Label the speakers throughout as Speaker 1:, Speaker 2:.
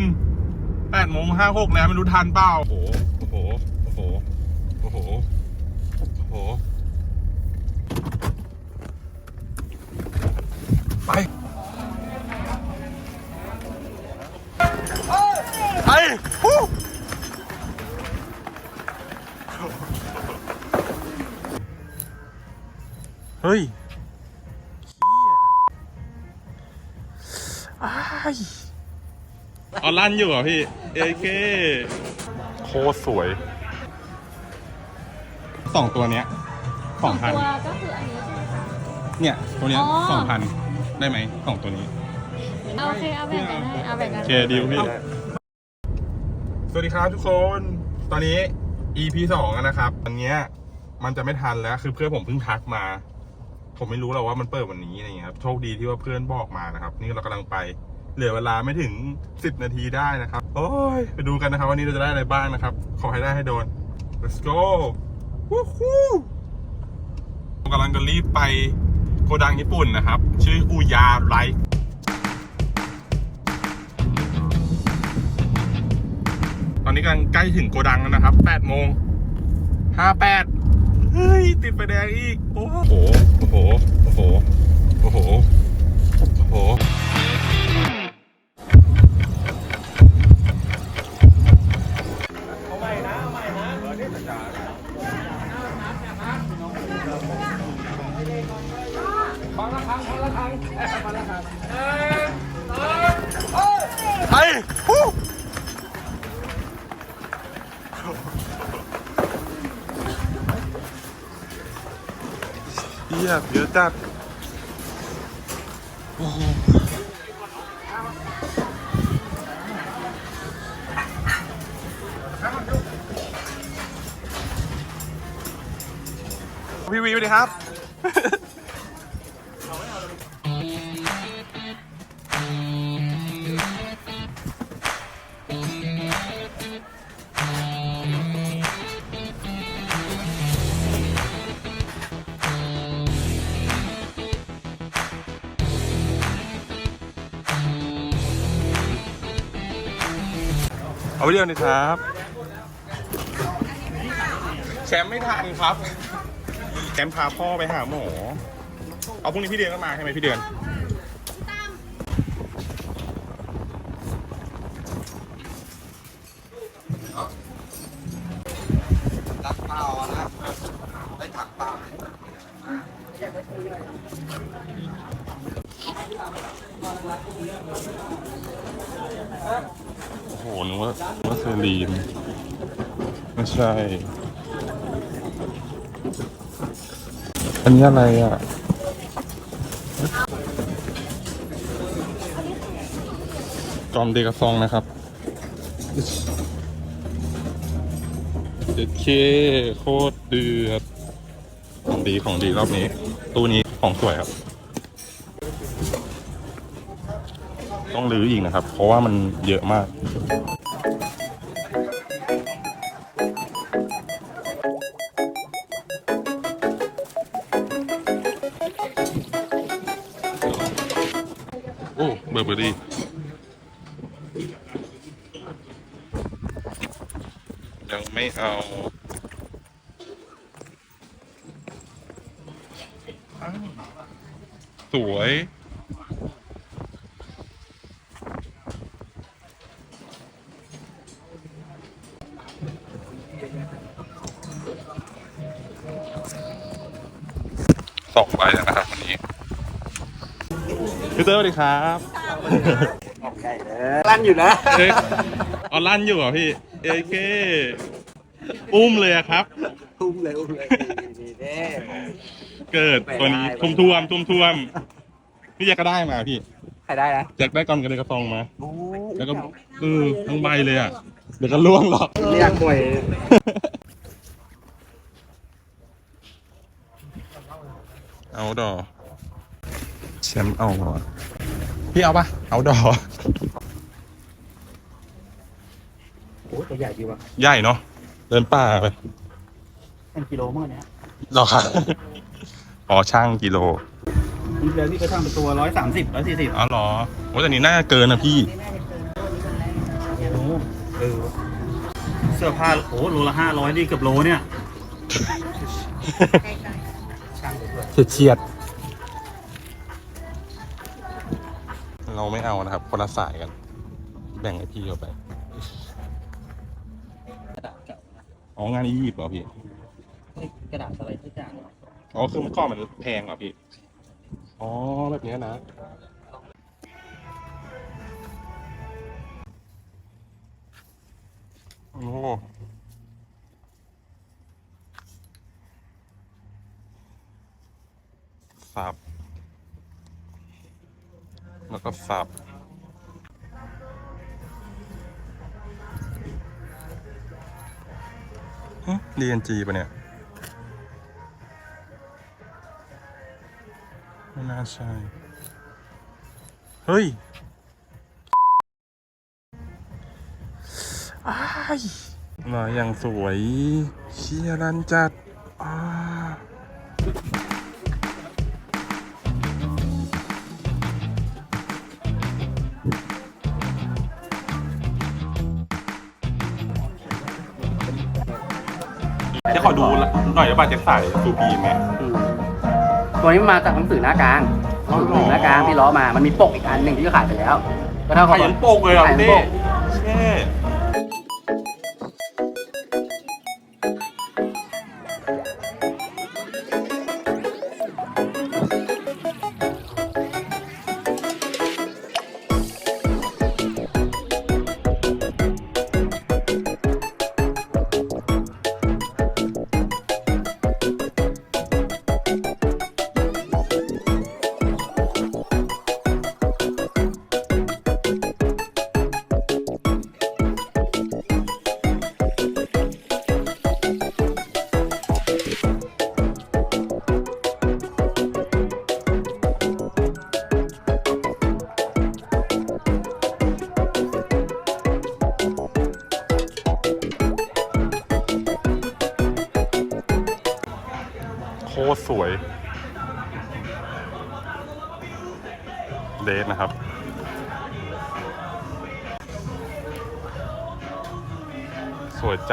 Speaker 1: มแปดโมงห้าหกแล้วไม่รู้ทันเปล่าโอ้โห โอ้โห โอ้โห โอ้โหโอ้โหไป ไปฮู้เฮ้ย อาลั่นอยู่เหรอพี่ เอเคโคตรสวยสองตัวเนี้ยสองพัน
Speaker 2: ตัวก็คืออันนี้ใช่ไหมคะ
Speaker 1: เนี่ย ตัวเนี้ย
Speaker 2: อ๋อ
Speaker 1: สองพันได้ไหมสองตัวนี้
Speaker 2: เอาโอเคเอาแบ่งกันให้เอาแบ่งกัน
Speaker 1: โอเคดีลพี่ สวัสดีครับทุกคน ตอนนี้ EP สองแล้วนะครับ อันเนี้ยมันจะไม่ทันแล้ว คือเพื่อนผมเพิ่งทักมา ผมไม่รู้หรอกว่ามันเปิดวันนี้อะไรเงี้ยครับ โชคดีที่ว่าเพื่อนบอกมานะครับ นี่เรากำลังไป เหลือเวลาไม่ถึง 10 นาทีได้นะครับ โอ้ย ไปดูกันนะครับวันนี้เราจะได้อะไรบ้างนะครับ ขอให้ได้ให้โดน let's go วู้ฮู้กำลังจะรีบไปโกดังญี่ปุ่นนะครับ ชื่ออุยาไรตอนนี้กำลังใกล้ถึงโกดังแล้วนะครับ8โมง58เฮ้ย ติดไฟแดงอีก โอ้โห โอ้โห หี้ยเยอะจัดโอ้โหพี่วีสวัสดีครับ ไปเดียวหนึงครับ แชมป์ไม่ทันครับ แชมป์พาพ่อไปหาหมอ เอาพรุ่งนี้พี่เดือนก็มาใช่ไหมพี่เดือน
Speaker 3: รับเปล่านะได้ถังเปล่า
Speaker 1: โอ้โหนึก ว่านึกว่าเซรีน ไม่ใช่ อันนี้อะไรอะ จอมเดกซองนะครับเด็ดเคโคตรเดือด ของดีของดีรอบนี้ ตู้นี้ของสวยครับ ต้องรื้ออีกนะครับ เพราะว่ามันเยอะมาก บอร์เบอรี่ยังไม่เอาอ้าวสวยสองใบแล้วนะครับวันนี้พี่เตอร์สวัสดีครับ
Speaker 3: ลั่นอยู่นะ
Speaker 1: เอ้ยเอาลั่นอยู่เหรอพี่ เอเคอุ้มเลยอะครับ
Speaker 3: ทุ่มเลยอุ้มเลยนี่เด้
Speaker 1: เกิดตัวนี้
Speaker 3: ไม่
Speaker 1: ทุ่ม
Speaker 3: ได้
Speaker 1: ท่วมทุ่มท่วมพี่แยกก็ได้มาพี่
Speaker 3: ใครได้นะ
Speaker 1: แยกได้ก่อนกันเลยกระซองมา
Speaker 3: โอ้
Speaker 1: แล้วก็เออทั้งใบเลยอะ เดี๋ยวก็ล่วงหรอก
Speaker 3: เรียกบ่อย
Speaker 1: เอาดอแชมป์เอาเหรอ พี่เอาปะเอาดอ
Speaker 3: โอ้ตัวใหญ่ดีว่ะ
Speaker 1: ใหญ่เนาะเดินป่าไป
Speaker 3: เป็นกิโลมั้งเนี่ย
Speaker 1: หรอครับ อ๋อช่างกิโล
Speaker 3: นี่เดือนที่เขาทำเป็นตัวร้อยสามสิบร้อยสี่สิบ
Speaker 1: อ๋อเหรอโอ้แต่นี้น่าจะเกินนะพี่เออ
Speaker 4: เสื้อผ้าโอ้โลละห้าร้อยนี่เกือบโลเนี่ย
Speaker 1: เฉียดเฉียดเไม่เอานะครับ คนละสายกัน แบ่งให้พี่เข้าไปอ๋องานอียิปต์เหรอพี่
Speaker 4: กระดาษอะไรทุกอย่าง
Speaker 1: อ๋อคือเมื่อก่อนมันแพงเหรอพี่อ๋อแบบเนี้ยนะโอ้สับ แล้วก็สับฮะ DNG ปะเนี่ย ไม่น่าใช่ เฮ้ยอายมาอย่างสวยเชียรันจัดอา จะขอดูหน่อยว่าบาดเจ็บสายซูบีไหม
Speaker 5: ตัวนี้มันมาจากหนังสือหน้ากลาง
Speaker 1: อ๋อ
Speaker 5: ห
Speaker 1: เหรอ
Speaker 5: นังสือหน้ากลางที่ล้อมา มันมีปกอีกอันหนึ่งที่ขายไปแล้วก็เท่า
Speaker 1: ขา
Speaker 5: กับ
Speaker 1: ยันโปกเลยเหรอ
Speaker 5: ขาย
Speaker 1: พี่
Speaker 5: ป
Speaker 1: เต้
Speaker 5: ก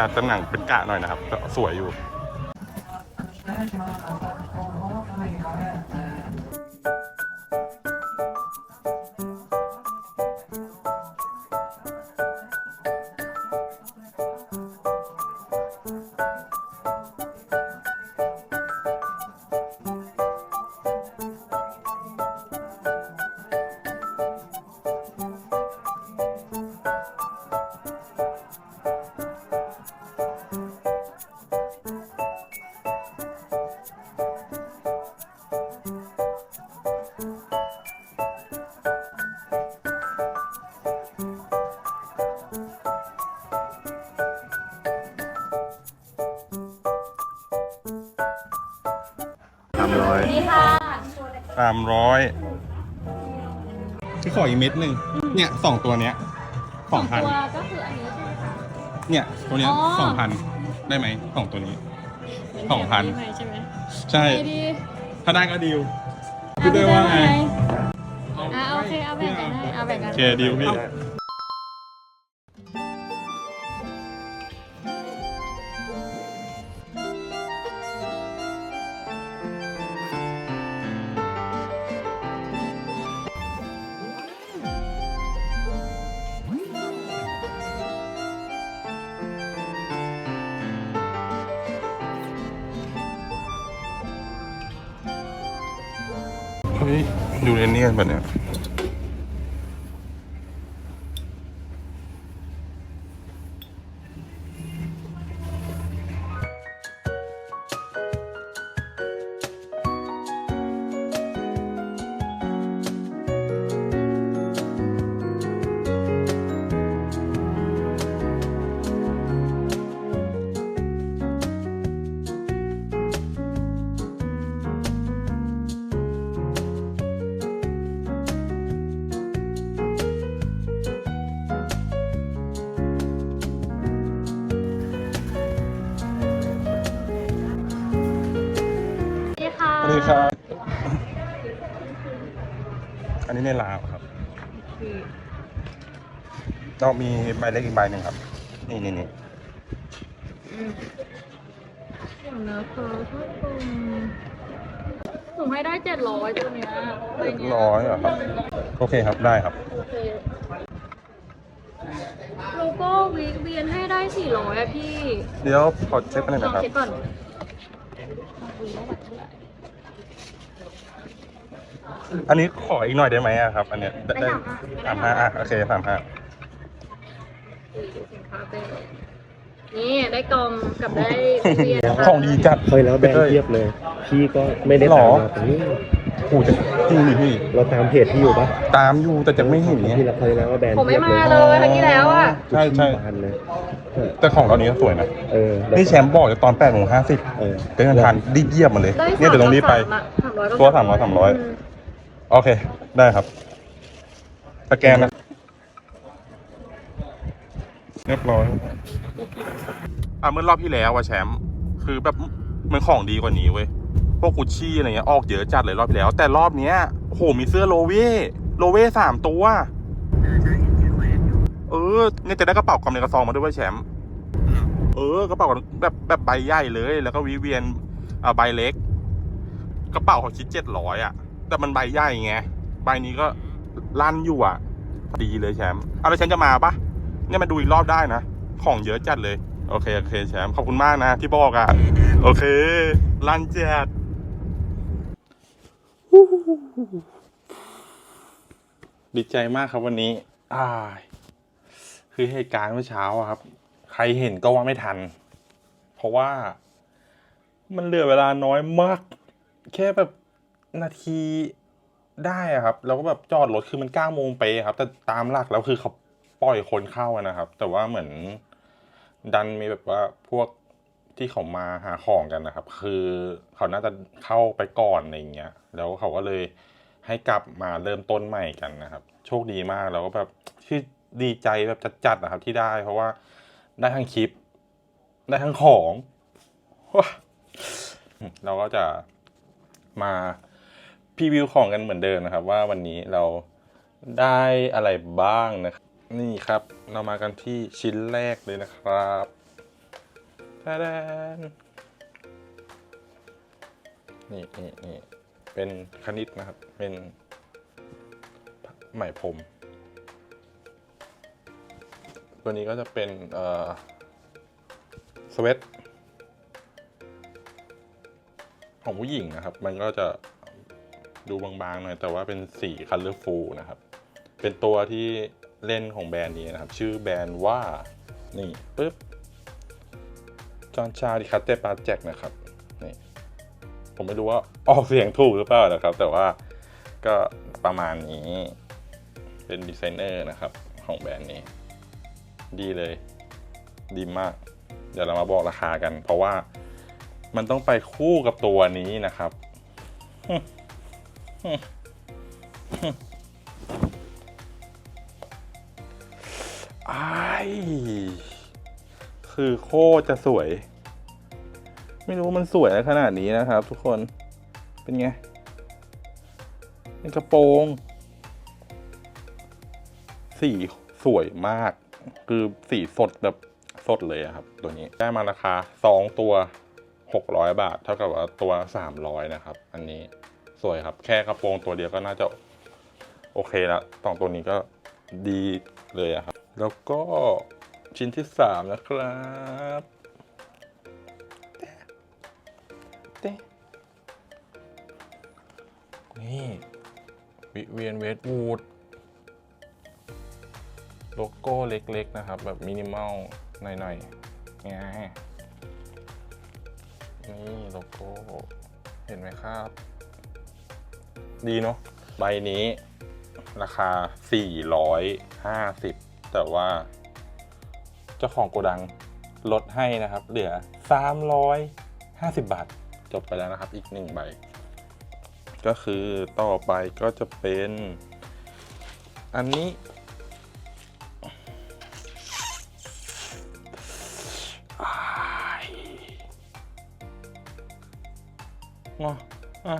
Speaker 1: สวยจัดแหนังเป็นกะหน่อยนะครับก็สวยอยู่ อย
Speaker 2: นี่ค่ะ
Speaker 1: สามร้อยที่ขออีกเม็ดหนึ่งเนี่ยสองตัวเนี้ยสองพัน
Speaker 2: ตัวก็คืออันนี้ใช่ไหมคะ
Speaker 1: เนี่ยตัวเนี้ย
Speaker 2: อ๋อ
Speaker 1: สองพันได้ไหมสองตัวนี้ สองพัน
Speaker 2: ใช่ใช่ไหม
Speaker 1: ใช่
Speaker 2: ดีดี
Speaker 1: ถ้าได้ก็ดีลพี่เต้ว่าไง
Speaker 2: อ่าโอเคเอาแบ่งกันให้เอาแบ่งกัน
Speaker 1: โอเคดีลพี่ เฮ้ยดูเรนเนียนป่ะเนี่ย
Speaker 2: น
Speaker 1: นี้ในลาวครับเรามีใบเล็กอีกใบหนึ่งครับ นี่นี่นี่
Speaker 2: เดี๋ยวนะเธอถ้าตรงหนูให้ได้เจ็ดร้อยตัวเนี้ยใบเนี้ย
Speaker 1: ร้อยเหรอครับ โอเคครับได้ครับ
Speaker 2: โอเคโลโก้วิกเวียนให้ได้สี่ร้อยอะพี่
Speaker 1: เดี๋ยวขอเช็คกันหน่อย
Speaker 2: ลอง
Speaker 1: นะครับ
Speaker 2: เช็คก่อน
Speaker 1: อันนี้ขออีกหน่อยได้ไหมอะครับ อันเนี้ย
Speaker 2: ได้
Speaker 1: สามห้าอะโอเคสามห้า
Speaker 2: สินค้าเป็นนี่ได้กลมกับได้เวียน
Speaker 1: ของดีจัด
Speaker 6: เคยแล้วแบรนด์เทียบเลย พี่ก็ไม่ได้
Speaker 1: หร
Speaker 6: ตา
Speaker 1: อ
Speaker 6: มมาตรงนี้
Speaker 1: โอ้จะจริงดิพี่
Speaker 6: เราตามเพจพี่อยู่ปะ
Speaker 1: ตามอยู่แต่จะไม่เห็นเนี้ย
Speaker 6: พี่เราเคยแล้วว่าแบรนด์
Speaker 2: ผมไม่
Speaker 6: เทียบ
Speaker 2: มา
Speaker 6: เลย
Speaker 2: เลยครั้งที่แล้วอะ
Speaker 1: ใช่ใช่
Speaker 6: บานเลยเออ
Speaker 1: แต่ของเรานี้ก็สวยนะ
Speaker 6: เออล้ว
Speaker 1: นี่แชมป์บอกจะตอนแปดโมงห้าสิบ
Speaker 6: เออ
Speaker 1: เป็นทานรีบเยียบมาเลย
Speaker 2: ได้
Speaker 1: เนี่ยเดี๋ยวต้องรีบไป
Speaker 2: สามร้อย
Speaker 1: ตัวสามร้อยสามร้อย โอเค ได้ครับ สแกนนะ เรียบร้อย อะเมื่อรอบที่แล้วอะแชมป์คือแบบมันของดีกว่านี้เว้ย พวกกุชชี่อะไรเงี้ยออกเยอะจัดเลยรอบที่แล้ว แต่รอบเนี้ยโหมีเสื้อโลเว่โลเว่สามตัว เออเนี่ยจะได้กระเป๋ากำในกระซองมาด้วยเวยแชมป์เออกระเป๋าแบบแบบใบใหญ่เลย แล้วก็วิเวียนอ่าใบเล็ก กระเป๋าเขาคิดเจ็ดร้อยอะ แต่มันใบใหญ่ไง ใบนี้ก็ลั่นอยู่อะ ดีเลยแชมป์เอาแล้วแชมป์จะมาปะเนี่ยมาดูอีกรอบได้นะ ของเยอะจัดเลย โอเค โอเคแชมป์ขอบคุณมากนะที่บอกอะ โอเค ลั่นจัดดีใจมากครับวันนี้อ่ายคือเหตุการณ์เมื่อเช้าอะครับ ใครเห็นก็ว่าไม่ทัน เพราะว่า มันเหลือเวลาน้อยมาก แค่แบบ นาทีได้อะครับ แล้วก็แบบจอดรถคือมันเก้าโมงไปะครับ แต่ตามหลักแล้วคือเขาปล่อยคนเข้าอะนะครับ แต่ว่าเหมือนดันมีแบบว่าพวกที่เขามาหาของกันนะครับ คือเขาน่าจะเข้าไปก่อนอะไรอย่างเงี้ย แล้วเขาก็เลยให้กลับมาเริ่มต้นใหม่กันนะครับ โชคดีมากแล้วก็แบบคือดีใจแบบจัดๆนะครับที่ได้ เพราะว่าได้ทั้งคลิป ได้ทั้งของ เราก็จะมา พรีวิวของกันเหมือนเดิมนะครับ ว่าวันนี้เราได้อะไรบ้างนะครับ นี่ครับเรามากันที่ชิ้นแรกเลยนะครับทาดานนี่นี่นี่เป็นคณิตนะครับ เป็นไหมพรมตัวนี้ก็จะเป็นเอ่อสเวตของผู้หญิงนะครับ มันก็จะ ดูบางๆหน่อยแต่ว่าเป็นสีคัลเลอร์ฟูลนะครับ เป็นตัวที่เล่นของแบรนด์นี้นะครับ ชื่อแบรนด์ว่า นี่ปึ๊บจอนชาดิคัตเตปาแจ็กนะครับนี่ผมไม่รู้ว่าออกเสียงถูกหรือเปล่านะครับ แต่ว่าก็ประมาณนี้เป็นดีไซเนอร์นะครับ ของแบรนด์นี้ ดีเลย ดีมาก เดี๋ยวเรามาบอกราคากัน เพราะว่ามันต้องไปคู่กับตัวนี้นะครับ ไอ้คือโคตรจะสวย ไม่รู้มันสวยขนาดนี้นะครับ ทุกคน เป็นไง เป็นกระโปรง สีสวยมาก คือสีสดแบบสดเลยครับ ตัวนี้ได้มาราคาสองตัวหกร้อยบาท เท่ากับว่าตัวสามร้อยนะครับ อันนี้ สวยครับ แค่กระโปรงตัวเดียวก็น่าจะโอเคแล้วสองตัวนี้ก็ดีเลยอะครับ แล้วก็ชิ้นที่สามนะครับเต้นี่วิเวียนเวสวูดโลโก้เล็กๆนะครับ แบบมินิมอลหน่อยๆไงนี่โลโก้ เห็นไหมครับ ดีเนาะใบนี้ราคา 450 แต่ว่า เจ้าของโกดังลดให้นะครับ เหลือ 350 บาท จบไปแล้วนะครับ อีกหนึ่งใบ ก็คือต่อไปก็จะเป็น อันนี้ อะอะ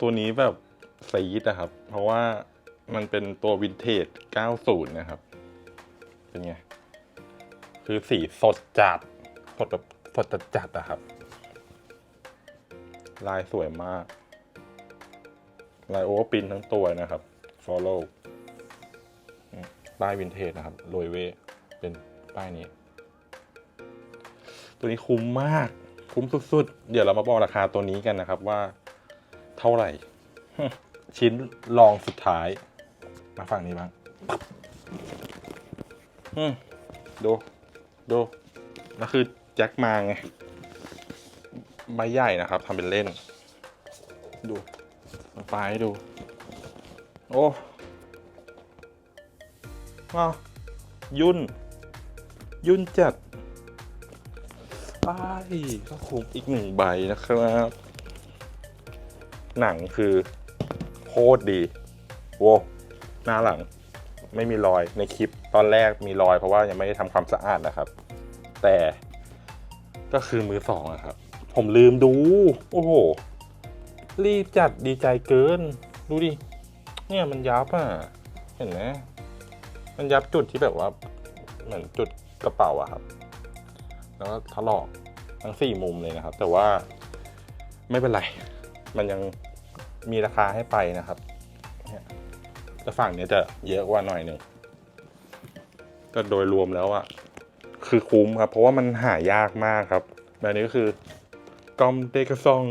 Speaker 1: ตัวนี้แบบซีดนะครับ เพราะว่ามันเป็นตัววินเทจ 90 นะครับ เป็นไง คือสีสดจัด สดแบบสดจัดๆอะครับ ลายสวยมาก ลายโอเวอร์ปินทั้งตัวนะครับ follow ป้ายวินเทจนะครับโรยเวเป็นป้ายนี้ ตัวนี้คุ้มมาก คุ้มสุดๆ เดี๋ยวเรามาบอกราคาตัวนี้กันนะครับว่า ท่าไหร่ ชิ้นลองสุดท้าย มาฝั่งนี้บ้างอืมดูดูแล้วคือแจ็คมาไงใบใหญ่นะครับทำเป็นเล่น ดูปลายให้ดู โอ้ว้าวยุ่น ยุ่นจัดป้ายก็คุ้มอีกหนึ่งใบนะครับ หนังคือโคตรดีโว้หน้าหลังไม่มีรอยในคลิปตอนแรกมีรอยเพราะว่ายังไม่ได้ทำความสะอาดนะครับ แต่ก็คือมือสองอะครับ ผมลืมดู โอ้โห รีบจัดดีใจเกิน ดูดิ เนี่ยมันยับอะ เห็นไหมมันยับจุดที่แบบว่า เหมือนจุดกระเป๋าอะครับ แล้วก็ถลอกทั้งสี่มุมเลยนะครับ แต่ว่าไม่เป็นไร มันยังมีราคาให้ไปนะครับแต่ฝั่งเนี้ยจะเยอะกว่าหน่อยหนึ่งแต่โดยรวมแล้วอะคือคุ้มครับ เพราะว่ามันหายากมากครับแบบนี้ก็คือกอมเดกซอง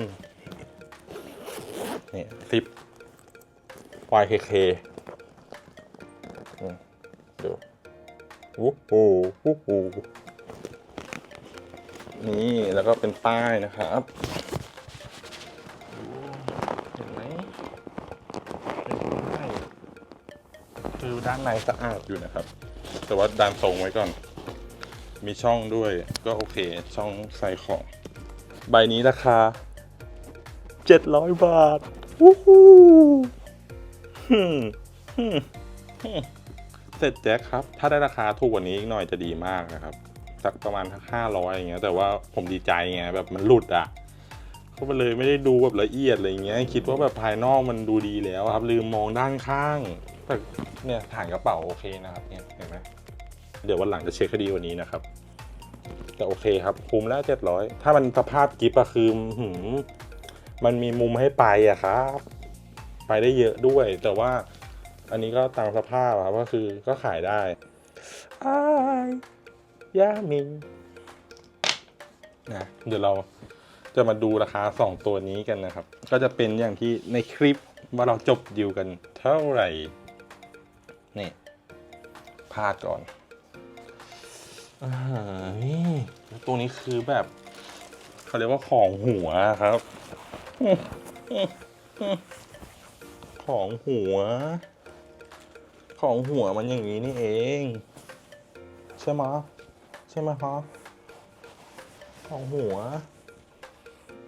Speaker 1: นี่ซิป YKK อืมดูโอ้โหโอ้โหนี่แล้วก็เป็นป้ายนะครับ ด้านในสะอาดอยู่นะครับ แต่ว่าด้านตรงไว้ก่อน มีช่องด้วยก็โอเค ช่องใส่ของ ใบนี้ราคา 700 บาทวู้ฮู้เสร็จแจ็คครับ ถ้าได้ราคาถูกกว่านี้อีกหน่อยจะดีมากนะครับ สักประมาณห้าร้อยอย่างเงี้ย แต่ว่าผมดีใจไงแบบมันหลุดอะก็เลยไม่ได้ดูแบบละเอียดอะไรเงี้ย คิดว่าแบบภายนอกมันดูดีแล้วครับ ลืมมองด้านข้าง แต่เนี่ยฐานกระเป๋าโอเคนะครับเนี่ยเห็นไหมเดี๋ยววันหลังจะเช็คให้ดีกว่านี้นะครับ แต่โอเคครับคุ้มแล้วเจ็ดร้อยถ้ามันสภาพกิฟต์อะคือหือมันมีมุมให้ไปอะครับ ไปได้เยอะด้วย แต่ว่าอันนี้ก็ตามสภาพอะครับก็คือก็ขายได้อายยามิงนะเดี๋ยวเราจะมาดูราคา 2 ตัวนี้กันนะครับ ก็จะเป็นอย่างที่ในคลิปว่าเราจบดิวกันเท่าไหร่ พาดก่อนอนี่ตัวนี้คือแบบเขาเรียกว่าของหัวครับ ของหัว ของหัวมันอย่างนี้นี่เอง ใช่ไหมใช่ไหมะคะของหัว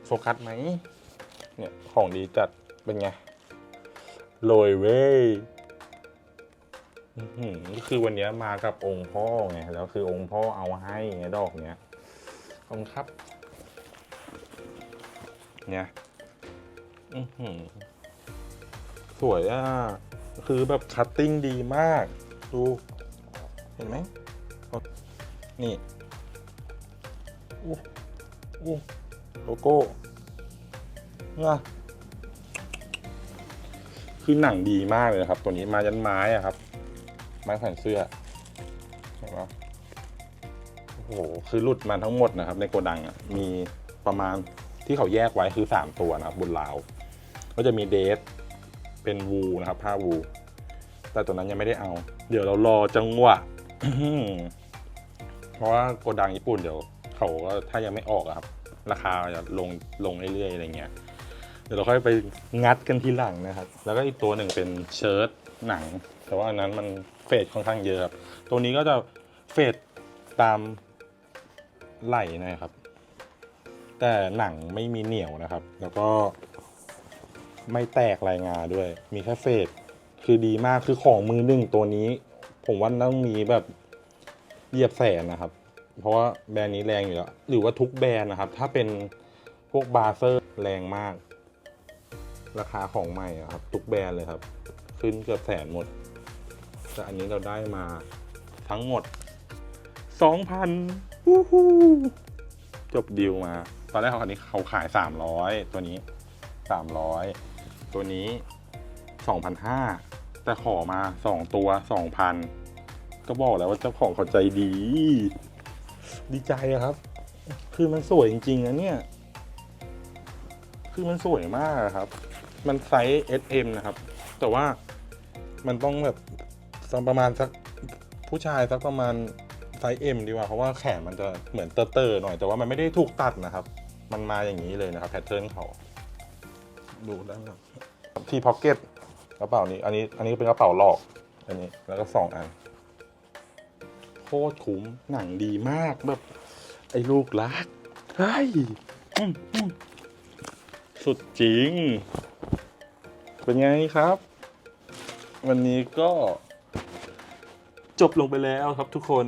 Speaker 1: โฟกัสไหมเนี่ยของดีจัดเป็นไงโรยเว้ย คือวันนี้มากับองค์พ่อไงแล้วคือองค์พ่อเอาให้ไงดอกเนี้ยขอบคุณครับ เนี่ยอือหือสวยอะ คือแบบคัตติ้งดีมาก ดู เห็นไหม นี่อู้อู้โลโก้นะคือหนังดีมากเลยครับ ตัวนี้มายันไม้อะครับ ไม้แขวนเสื้อเห็นไหมโอ้โหคือหลุดมาทั้งหมดนะครับ ในโกดังอะมีประมาณที่เขาแยกไว้คือ 3 ตัวนะครับบนราว ก็จะมีเดทเป็นวูนะครับผ้าวู แต่ตัวนั้นยังไม่ได้เอา เดี๋ยวเรารอจังหวะเพราะว่าโกดังญี่ปุ่นเดี๋ยวเขาก็ถ้ายังไม่ออกอะครับ ราคาจะลงลงเรื่อยๆอะไรเงี้ยเดี๋ยวเราค่อยไปงัดกันทีหลังนะครับ แล้วก็อีกตัวหนึ่งเป็นเชิ้ตหนัง แต่ว่าอันนั้นมันเฟดค่อนข้างเยอะครับ ตัวนี้ก็จะเฟดตามไหลนะครับ แต่หนังไม่มีเหนียวนะครับ แล้วก็ไม่แตกลายงาด้วย มีแค่เฟดคือดีมากคือของมือหนึ่งตัวนี้ ผมว่าต้องมีแบบเหยียบแสนนะครับ เพราะว่าแบรนด์นี้แรงอยู่แล้ว หรือว่าทุกแบรนด์นะครับ ถ้าเป็นพวกบาร์เซอร์แรงมาก ราคาของใหม่ครับ ทุกแบรนด์เลยครับ ขึ้นเกือบแสนหมด แต่อันนี้เราได้มาทั้งหมดสองพันวู้ฮู้จบดีลมา ตอนแรกเขาคันนี้เขาขายสามร้อยตัวนี้สามร้อยตัวนี้สองพันห้าแต่ขอมาสองตัวสองพันก็บอกแล้วว่าเจ้าของเขาใจดี ดีใจอะครับ คือมันสวยจริงๆนะเนี่ย คือมันสวยมากอะครับ มันไซส์ SM นะครับ แต่ว่ามันต้องแบบ สักประมาณสักผู้ชายสักประมาณไซส์ M ดีกว่าเพราะว่าแขนมันจะเหมือนเตอร์ๆหน่อยแต่ว่ามันไม่ได้ถูกตัดนะครับ มันมาอย่างนี้เลยนะครับแพทเทิร์นเขาดูด้านหลังที่พ็อกเก็ตกระเป๋านี้ อันนี้อันนี้เป็นกระเป๋าหลอก อันนี้แล้วก็สองอันโคตรคุ้มหนังดีมากแบบ ไอ้ลูกรักเฮ้ยสุดจริง เป็นไงครับ วันนี้ก็ จบลงไปแล้วครับทุกคน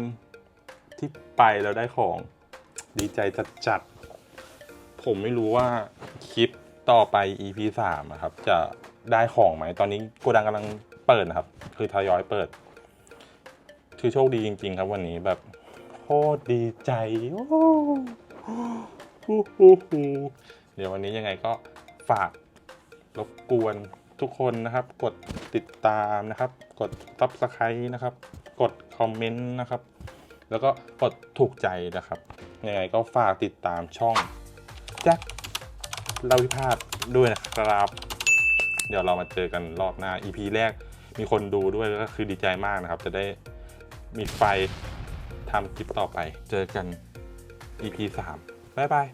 Speaker 1: ที่ไปแล้วได้ของดีใจจัดจัดๆผมไม่รู้ว่าคลิปต่อไป EP สามอะครับ จะได้ของไหม ตอนนี้โกดังกำลังเปิดนะครับ คือทยอยเปิดคือโชคดีจริง ๆ ครับวันนี้แบบโคตรดีใจ โอ้โหเดี๋ยววันนี้ยังไงก็ฝากรบกวนทุกคนนะครับ กดติดตามนะครับ กด subscribe นะครับ คอมเมนต์นะครับ แล้วก็กดถูกใจนะครับยังไงก็ฝากติดตามช่องแจ็คลาวิพาสด้วยนะครับ เดี๋ยวเรามาเจอกันรอบหน้า EP แรกมีคนดูด้วยก็คือดีใจมากนะครับ จะได้มีไฟทำคลิปต่อไป เจอกัน EP 3บ๊ายบาย